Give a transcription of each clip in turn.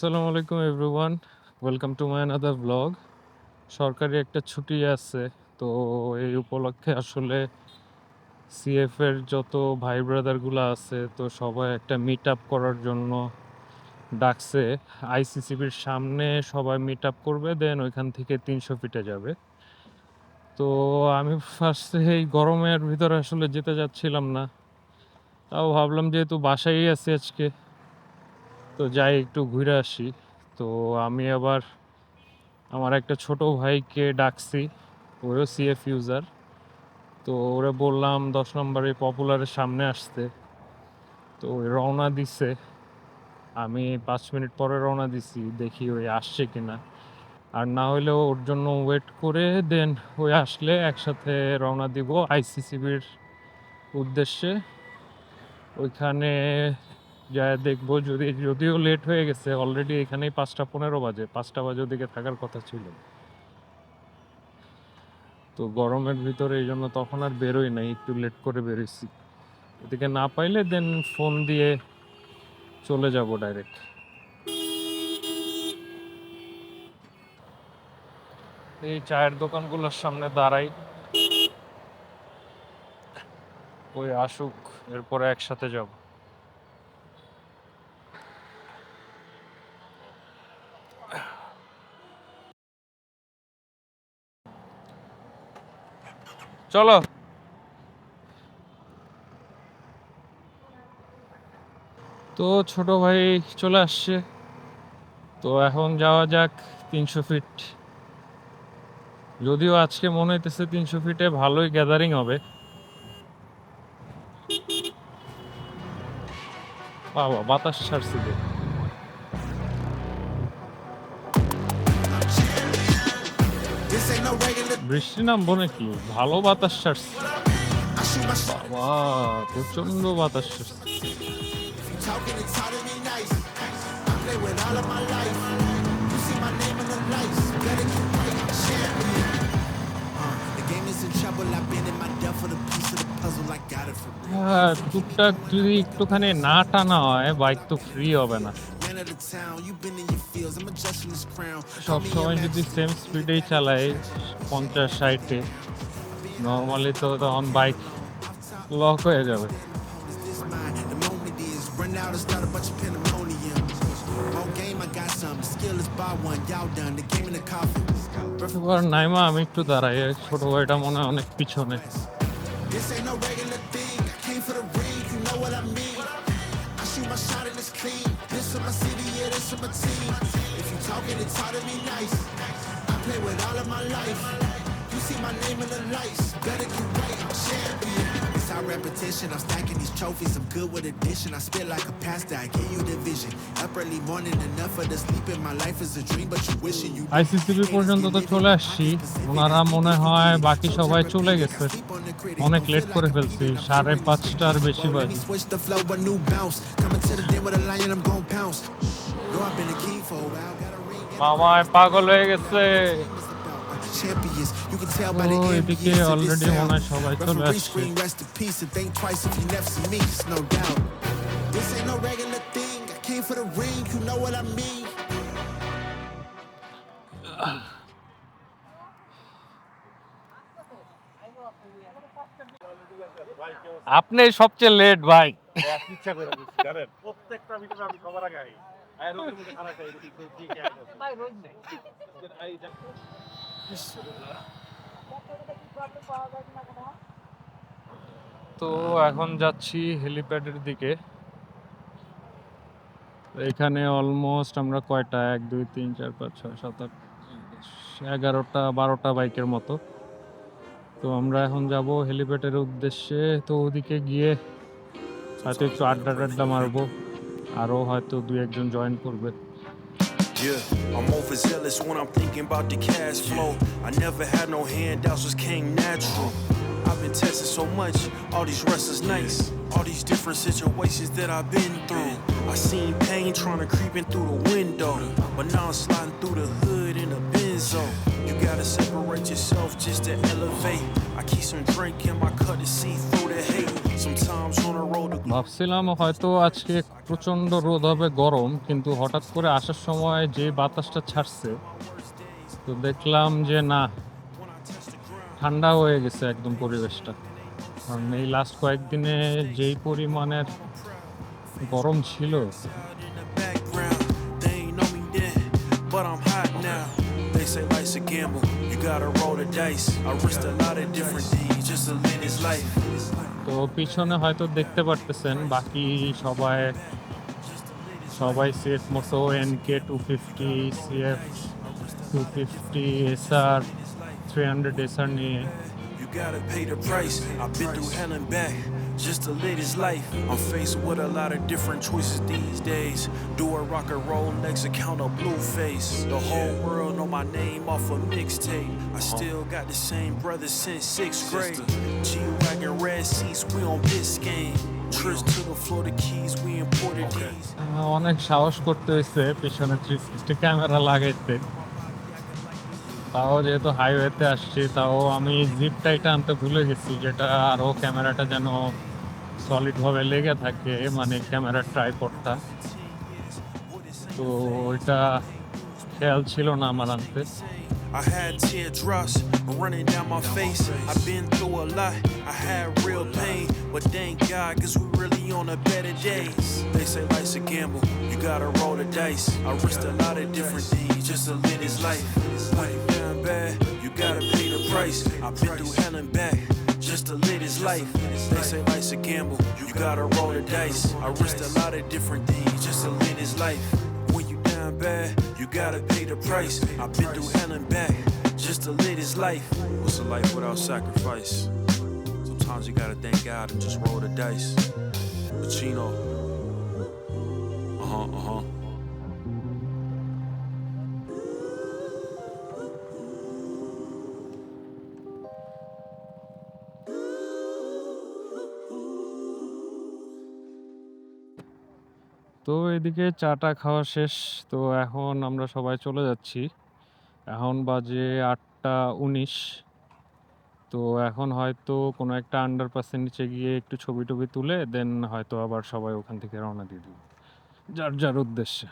আসসালামু আলাইকুম everyone welcome to my another blog সরকারি একটা ছুটি আছে, তো এই উপলক্ষে আসলে সিএফ এর যত ভাই ব্রাদারগুলো আছে, তো সবাই একটা মিট আপ করার জন্য ডাকছে। আইসিসিবির সামনে সবাই মিট আপ করবে দেন ওইখান থেকে তিনশো ফিটে যাবে। তো আমি ফার্স্টে এই গরমের ভিতরে আসলে যেতে যাচ্ছিলাম না। তাও ভাবলাম যেহেতু বাসায় আছি আজকে তো যাই, একটু ঘুরে আসি। তো আমি আবার আমার একটা ছোট ভাইকে ডাকছি, ওরও সিএফ ইউজার তো ওরে বললাম, দশ নম্বরে পপুলারের সামনে আসতে। তো ওই রওনা দিছে। আমি পাঁচ মিনিট পরে রওনা দিছি, দেখি ওই আসছে কিনা। আর না হলেও ওর জন্য ওয়েট করে দেন ওই আসলে একসাথে রওনা দিব আইসিসিবির উদ্দেশ্যে। ওইখানে যা দেখব। যদি, যদিও লেট হয়ে গেছে অলরেডি এখানেই পাঁচটা পনেরো বাজে। পাঁচটা বাজে ওদিকে থাকার কথা ছিল। তো গরমের ভিতরে এই জন্য তখন আর বেরোই নাই, একটু লেট করে বেরোইছি। ওদিকে না পাইলে দেন ফোন দিয়ে চলে যাব ডাইরেক্ট এই চায়ের দোকানগুলোর সামনে দাঁড়াই। ওই আসুক, এরপরে একসাথে যাব। চলো। তো ছোট ভাই চলে আসছে। তো এখন যাওয়া যাক তিনশো ফিট যদিও আজকে মনে হইতেছে তিনশো ফিটে ভালোই গ্যাদারিং হবে। বাবা, বাতাস ছাড়ছে যে। বৃষ্টি নামবো নাকি? ভালো বাতাস ছাড়ছে। বাবা প্রচণ্ড বাতাস ছাড়ছে। হ্যাঁ, টুকটাক যদি একটুখানি না টানা হয় বাইক তো ফ্রি হবে না। Man of town. You've been in your fields. I'm adjusting this crown. সব সময় যদি সেম স্পিডেই চালাই পঞ্চাশ ষাটে নর্মালি তো তখন বাইক লক হয়ে যাবে. এবার নাইমা আমি একটু দাঁড়াই ছোট ভাইটা মনে অনেক পিছনে This ain't no regular thing. I came for the ring. You know what I mean. This for my city, yeah, this for my team. If you talking, it's hard to be nice. I play with all of my life. You see my name in the lights. Better get right, I'm champion. It's our repetition. I'm stacking these trophies. I'm good with addition. I spit like a pastor. I give you the vision. Up early morning, enough of the sleeping. My life is a dream, but you wishing you. ICCB পর্যন্ত তো চলে আসছি ওনারা মনে হয় বাকি সবাই চলে গেছে অনেক লেট করে ফেলছি সাড়ে পাঁচটার বেশি বাজে মামায় পাগল হয়ে গেছে Champions, you can tell by the Oh, ambience of this sound. মনে হয় Referee আসছে। rest in peace, and think twice if you never see me, it's no doubt. This ain't no regular thing. I came for the ring, you know what I mean. আপনি সবচেয়ে late ভাই ইচ্ছা করে জানেন? প্রত্যেকটা video আমি সবার আগে আই। আর রোগের মধ্যে খারাপ খাই রুটি খেয়ে দিয়ে খেয়ে আইতাছি। এই যে- তো এখন যাচ্ছি হেলিপ্যাডের দিকে। এখানে অলমোস্ট আমরা কয়টা? এক দুই তিন চার পাঁচ ছয় সাত আট এগারোটা বারোটা বাইকের মতো। তো আমরা এখন যাব হেলিপ্যাডের উদ্দেশ্যে। তো ওদিকে গিয়ে হয়তো একটু আড্ডা টাড্ডা মারবো আরও হয়তো দুই একজন জয়েন করবে Yeah, I'm overzealous when I'm thinking about the cash flow. I never had no handouts, just came natural. I've been tested so much, all these restless nights, all these different situations that I've been through. I seen pain trying to creep in through the window, but now I'm sliding through the hood in a benzo. You gotta separate yourself just to elevate. I keep some drink in my cup to see through the hate. Sometimes on the road, ভাবছিলাম হয়তো আজকে প্রচণ্ড রোদ হবে গরম কিন্তু হঠাৎ করে আসার সময় যে বাতাসটা ছাড়ছে তো দেখলাম যে না ঠান্ডা হয়ে গেছে একদম পরিবেশটা কারণ এই লাস্ট কয়েকদিনে যেই পরিমাণের গরম ছিল but I'm hot now. They say life's a gamble, you gotta roll the dice. I risked a lot of different things just to live this life. তো পিছনে হয়তো দেখতে পারতেছেন বাকি সবাই সবাই সেট মতো N K two fifty CF two fifty SR three hundred SR নিয়ে You gotta pay the price. I've been through hell and back just to live this life. I'm faced with a lot of different choices these days. Do a rock and roll next account of Blueface. The whole world know my name off a mixtape. I still got the same brothers since sixth grade. G wagon red seats, we on Biscayne. Trips to the Florida Keys, we imported these. আহ, অনেক সাহস করতে হয়েছে পিছনে three sixty camera লাগাইতে তাও যেহেতু হাইওয়েতে আসছি তাও আমি জিপ টাইটা আনতে ভুলে গেছি যেটা আরও ক্যামেরাটা যেন সলিডভাবে লেগে থাকে মানে ক্যামেরার ট্রাইপডটা তো ওইটা খেয়াল ছিল না আমার আনতে I had teardrops running down my face. I've been through a lot. I had real pain, but thank God, cause we really on a better days. They say life's a gamble, you gotta roll the dice. I risked a lot of different things just to live this life. When you down bad, you gotta pay the price. I've been through hell and back just to live this life. They say life's a gamble, you gotta roll the dice. I risked a lot of different things just to live this life. When you down bad, you gotta pay the price. I've been through hell and back just to live this life. What's a life without sacrifice? Sometimes you gotta thank God and just roll the dice. Pacino. Uh huh, uh huh. তো এদিকে চাটা খাওয়া শেষ। তো এখন আমরা সবাই চলে যাচ্ছি। এখন বাজে আটটা উনিশ। তো এখন হয়তো কোনো একটা আন্ডারপাসের নিচে গিয়ে একটু ছবি টবি তুলে দেন হয়তো আবার সবাই ওখান থেকে রওনা দিয়ে দিব। যার যার উদ্দেশ্যে।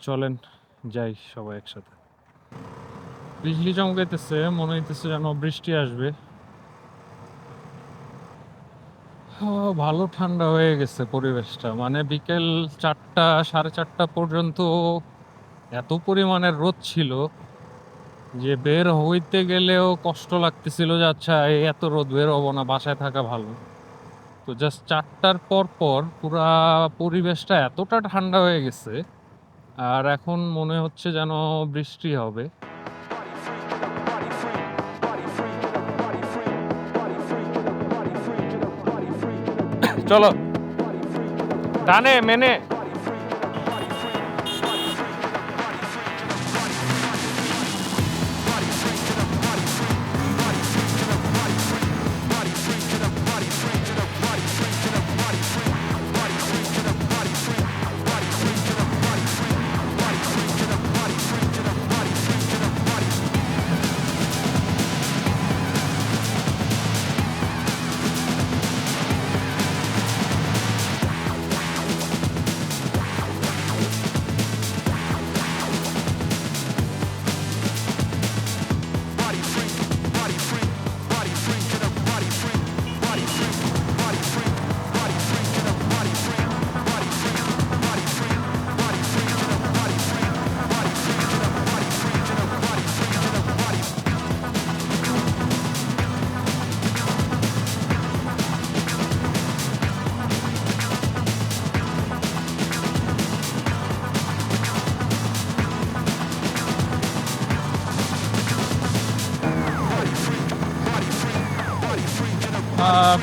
চলেন, যাই সবাই একসাথে। বিজলি চমকাইতেছে, মনে হইতেছে যেন বৃষ্টি আসবে হ্যাঁ, ভালো ঠান্ডা হয়ে গেছে পরিবেশটা। মানে বিকেল চারটা, সাড়ে চারটা পর্যন্ত এত পরিমাণের রোদ ছিল যে বের হইতে গেলেও কষ্ট লাগতেছিল যে আচ্ছা এত রোদ বের হব না, বাসায় থাকা ভালো। তো জাস্ট চারটার পর পর পুরা পরিবেশটা এতটা ঠান্ডা হয়ে গেছে, আর এখন মনে হচ্ছে যেন বৃষ্টি হবে। চলো। টানে মেনে।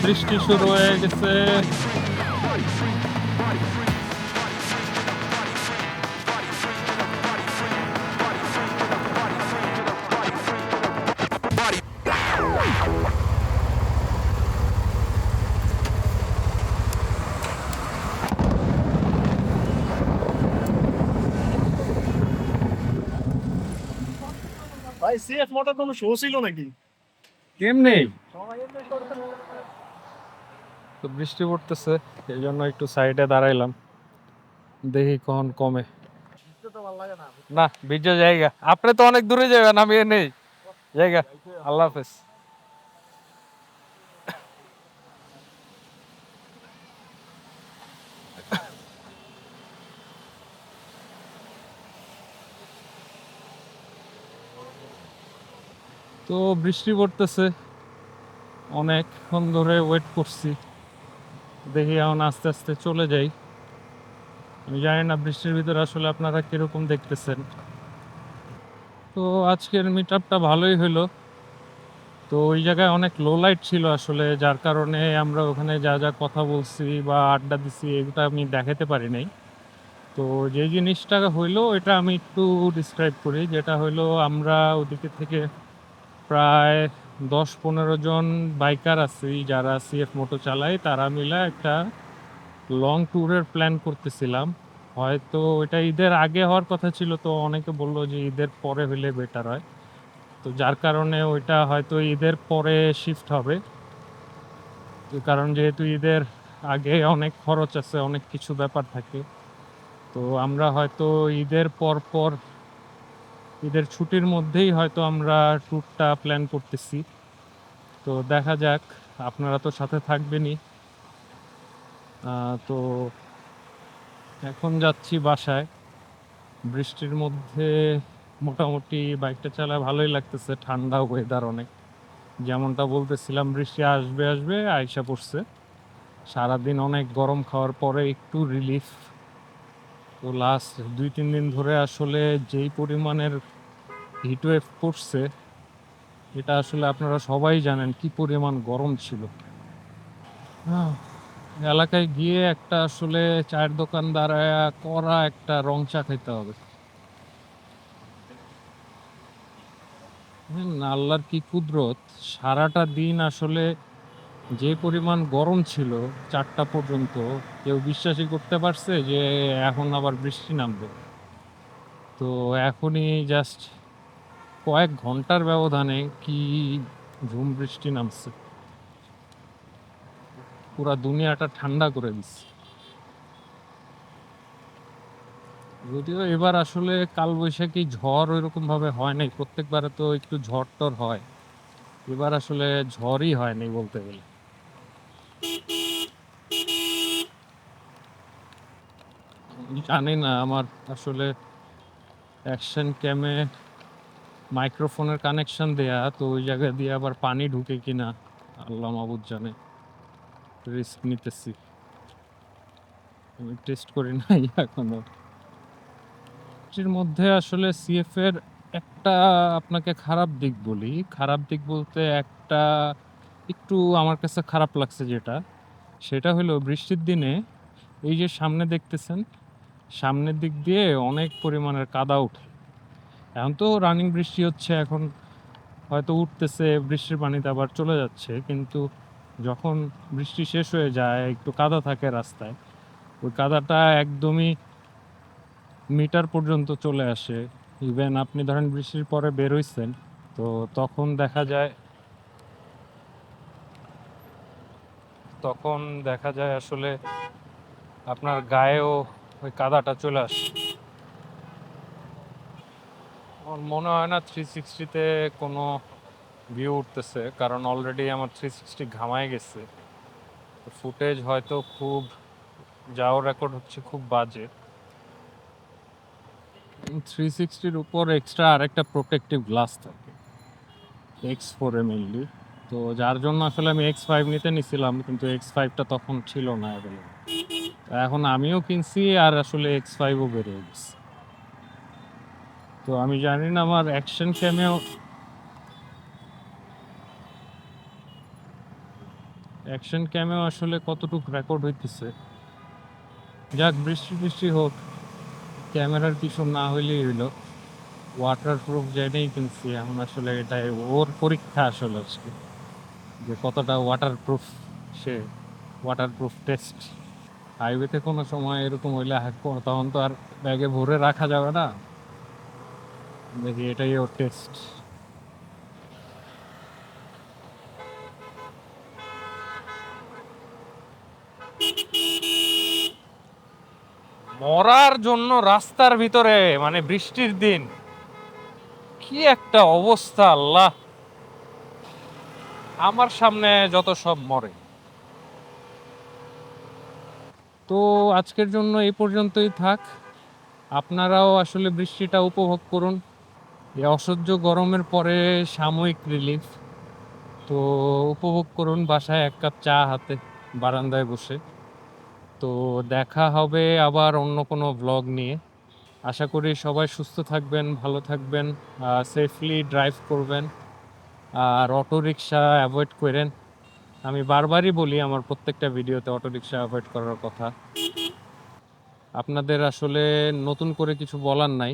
বৃষ্টি শুরু হয়ে গেছে। ভাই সিএফ মোটর কোনো শো ছিল নাকি? কেমনে তো বৃষ্টি পড়তেছে, এই জন্য একটু সাইডে দাঁড়াইলাম। দেখি কখন কমে। না ভিজে জায়গা। আপনি তো অনেক দূরে যাবেন, আমি নেই। জায়গা। আল্লাহ হাফেজ। তো বৃষ্টি পড়তেছে। অনেকক্ষণ ধরে ওয়েট করছি। দেখি এখন আস্তে আস্তে চলে যাই। আমি জানি না বৃষ্টির ভিতরে আসলে আপনারা কীরকম দেখতেছেন। তো আজকের মিট আপটা ভালোই হলো তো ওই জায়গায় অনেক লো লাইট ছিল আসলে, যার কারণে আমরা ওখানে যা যা কথা বলছি বা আড্ডা দিছি, এগুলো আমি দেখাতে পারি নাই। তো যে জিনিসটা হইল এটা আমি একটু ডিসক্রাইব করি। যেটা হইল, আমরা ওদিকে থেকে প্রায় দশ পনেরো জন বাইকার আছি, যারা সিএফ মোটো চালায়, তারা মিলে একটা লং ট্যুরের প্ল্যান করতেছিলাম। হয়তো এটা ঈদের আগে হওয়ার কথা ছিল, তো অনেকে বলল যে ঈদের পরে হলে বেটার হয়। তো যার কারণে ওইটা হয়তো ঈদের পরে শিফট হবে। কারণ যেহেতু ঈদের আগে অনেক খরচ আছে, অনেক কিছু ব্যাপার থাকে, তো আমরা হয়তো ঈদের পর পর ঈদের ছুটির মধ্যেই হয়তো আমরা ট্যুরটা প্ল্যান করতেছি। তো দেখা যাক, আপনারা তো সাথে থাকবেনই। তো এখন যাচ্ছি বাসায়। বৃষ্টির মধ্যে মোটামুটি বাইকটা চালায় ভালোই লাগতেছে, ঠান্ডা ওয়েদার অনেক। যেমনটা বলতেছিলাম, বৃষ্টি আসবে আসবে, আইসা পড়ছে। সারাদিন অনেক গরম খাওয়ার পরে একটু রিলিফ তো লাস্ট দুই, তিন দিন ধরে আসলে যেই পরিমাণের হিটওয়েভ পড়ছে এটা আসলে আপনারা সবাই জানেন কি পরিমাণ গরম ছিল। এলাকায় গিয়ে একটা আসলে চায়ের দোকান দাঁড়ায় করা একটা রং চা খেতে হবে। আল্লাহর কি কুদরত, সারাটা দিন আসলে যে পরিমাণ গরম ছিল, চারটা পর্যন্ত কেউ বিশ্বাসই করতে পারছে যে এখন আবার বৃষ্টি নামবে। তো এখনই জাস্ট কয়েক ঘণ্টার ব্যবধানে কি ঝুম বৃষ্টি নামছে? পুরা দুনিয়াটা ঠান্ডা করে দিচ্ছে যদিও এবার আসলে কালবৈশাখী ঝড় ওইরকম ভাবে হয় নাই, প্রত্যেকবারে তো একটু ঝড় টর হয়। এবার আসলে ঝড়ই হয়নি বলতে গেলে। জানি না, আমার আসলে অ্যাকশন ক্যামে মাইক্রোফোনের কানেকশন দেয়া, তো ওই জায়গা দিয়ে আবার পানি ঢুকে কিনা, আল্লাহ মাবুদ জানে। রিস্ক নিতেছি। আমি টেস্ট করি নাই এখনও। এর মধ্যে আসলে সিএফ এর একটা আপনাকে খারাপ দিক বলি। খারাপ দিক বলতে একটা একটু আমার কাছে খারাপ লাগছে যেটা, সেটা হলো বৃষ্টির দিনে এই যে সামনে দেখতেছেন, সামনের দিক দিয়ে অনেক পরিমাণের কাদা উঠে এখন তো রানিং বৃষ্টি হচ্ছে, এখন হয়তো উঠতেছে, বৃষ্টির পানিতে আবার চলে যাচ্ছে, কিন্তু যখন বৃষ্টি শেষ হয়ে যায়, একটু কাদা থাকে রাস্তায়, ওই কাদাটা একদমই মিটার পর্যন্ত চলে আসে। ইভেন আপনি ধরেন বৃষ্টির পরে বের হইছেন, তো তখন দেখা যায়, তখন দেখা যায় আসলে আপনার গায়েও ওই কাদাটা চলে আসে। আমার মনে হয় না থ্রি সিক্সটিতে কোনো ভিউ উঠতেছে, কারণ অলরেডি আমার থ্রি সিক্সটি ঘামায় গেছে। ফুটেজ হয়তো খুব, যাও রেকর্ড হচ্ছে খুব বাজে। থ্রি সিক্সটির উপর এক্সট্রা আরেকটা প্রোটেক্টিভ গ্লাস থাকে এক্স ফোরে মেনলি তো যার জন্য আসলে আমি এক্স ফাইভ নিতে নিছিলাম, কিন্তু এক্স ফাইভটা তখন ছিল না এখন আমিও কিনছি আর আসলে এক্স ফাইভও বেরিয়ে গেছে। তো আমি জানি না আমার অ্যাকশন ক্যামেও অ্যাকশন ক্যামেও আসলে কতটুকু রেকর্ড হইতেছে। যাক, বৃষ্টি বৃষ্টি হোক, ক্যামেরার কিছু না হইলেই হইল। ওয়াটার প্রুফ জেনেই কিনছি, এখন আসলে এটা ওর পরীক্ষা আসলে আজকে। যে কতটা ওয়াটার প্রুফ সে ওয়াটার প্রুফ টেস্ট হাইওয়েতে কোনো সময় এরকম হইলে তখন তো আর ব্যাগে ভরে রাখা যাবে না। দেখি এটাই ওর টেস্ট মরার জন্য রাস্তার ভিতরে মানে বৃষ্টির দিন। কি একটা অবস্থা, আল্লাহ। আমার সামনে যত সব মরে। তো আজকের জন্য এই পর্যন্তই থাক। আপনারাও আসলে বৃষ্টিটা উপভোগ করুন। এই অসহ্য গরমের পরে সাময়িক রিলিফ তো উপভোগ করুন, বাসায় এক কাপ চা হাতে বারান্দায় বসে। তো দেখা হবে আবার অন্য কোনো ব্লগ নিয়ে। আশা করি সবাই সুস্থ থাকবেন, ভালো থাকবেন সেফলি ড্রাইভ করবেন, আর অটো রিক্সা অ্যাভয়েড করেন। আমি বারবারই বলি আমার প্রত্যেকটা ভিডিওতে অটো রিক্সা অ্যাভয়েড করার কথা। আপনাদের আসলে নতুন করে কিছু বলার নাই।